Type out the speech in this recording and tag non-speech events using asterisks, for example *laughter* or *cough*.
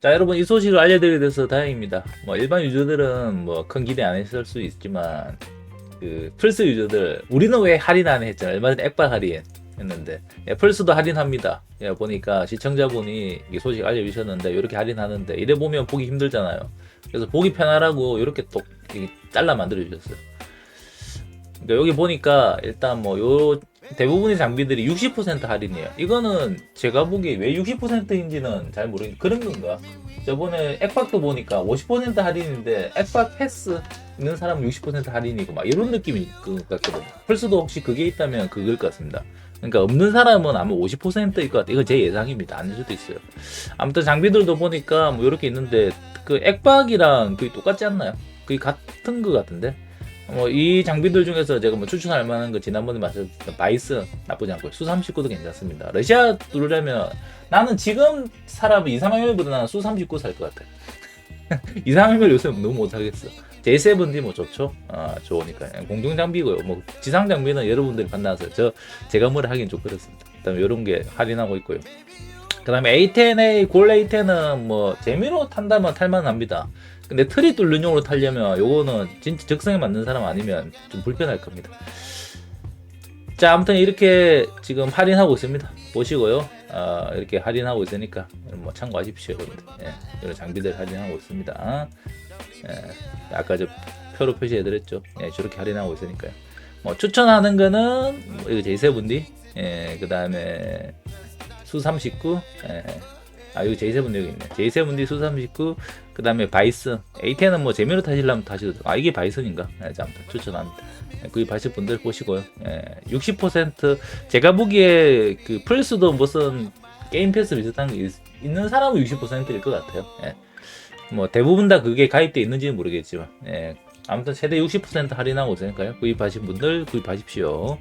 자 여러분 이 소식을 알려드리게 돼서 다행입니다. 뭐 일반 유저들은 뭐 큰 기대 안 했을 수 있지만 그 플스 유저들 우리는 왜 할인 안 했잖아. 얼마 전에 액박 할인 했는데 예, 플스도 할인합니다. 예, 보니까 시청자분이 이 소식 알려주셨는데 이렇게 할인하는데 이래 보면 보기 힘들잖아요. 그래서 보기 편하라고 이렇게 또 잘라 만들어 주셨어요. 그러니까 여기 보니까 일단 뭐 요 대부분의 장비들이 60% 할인이에요. 이거는 제가 보기에 왜 60%인지는 잘 모르겠는데 그런 건가? 저번에 액박도 보니까 50% 할인인데 액박 패스 있는 사람은 60% 할인이고 막 이런 느낌일 것 같거든요. 플스도 혹시 그게 있다면 그걸 것 같습니다. 그러니까 없는 사람은 아마 50%일 것 같아요. 이거 제 예상입니다. 아닐 수도 있어요. 아무튼 장비들도 보니까 뭐 이렇게 있는데 그 액박이랑 그게 똑같지 않나요? 그게 같은 것 같은데? 뭐 이 장비들 중에서 제가 뭐 추천할 만한 거 지난번에 말씀드렸던 바이스 나쁘지 않고요. 수39도 괜찮습니다. 러시아 누르려면 나는 지금 사람은 2, 3일보다 나는 수39 살 것 같아. *laughs* 2, 3일 요새 너무 못하겠어. J7D 뭐 좋죠? 아, 좋으니까. 공중 장비고요. 뭐 지상 장비는 여러분들이 만나서 저 제가 뭐를 하긴 좀 그렇습니다. 그다음에 이런 게 할인하고 있고요. 그 다음에 A10A 골 A10은 뭐 재미로 탄다면 탈만합니다. 근데 트리 뚫는 용으로 타려면 요거는 진짜 적성에 맞는 사람 아니면 좀 불편할 겁니다. 자, 아무튼 이렇게 지금 할인하고 있습니다. 보시고요. 아, 이렇게 할인하고 있으니까 뭐 참고하십시오, 여러분들. 예, 이런 장비들 할인하고 있습니다. 예, 아까 저 표로 표시해드렸죠. 예, 저렇게 할인하고 있으니까요. 뭐 추천하는 거는 뭐 이거 J7D, 예, 그 다음에 수39, 예, 아 이거 J7D 여기 있네. J7D 수39, 그 다음에 바이슨, A10은 뭐 재미로 타시려면 타셔도 아 이게 바이슨인가? 예, 자, 아무튼 추천합니다. 예, 바실 분들 보시고요. 예, 60% 제가 보기에 그 플스도 무슨 게임 패스 비슷한 게 있, 는 사람은 60%일 것 같아요. 예. 뭐 대부분 다 그게 가입돼 있는지는 모르겠지만 예. 아무튼 최대 60% 할인하고 있으니까요. 구입하신 분들 구입하십시오.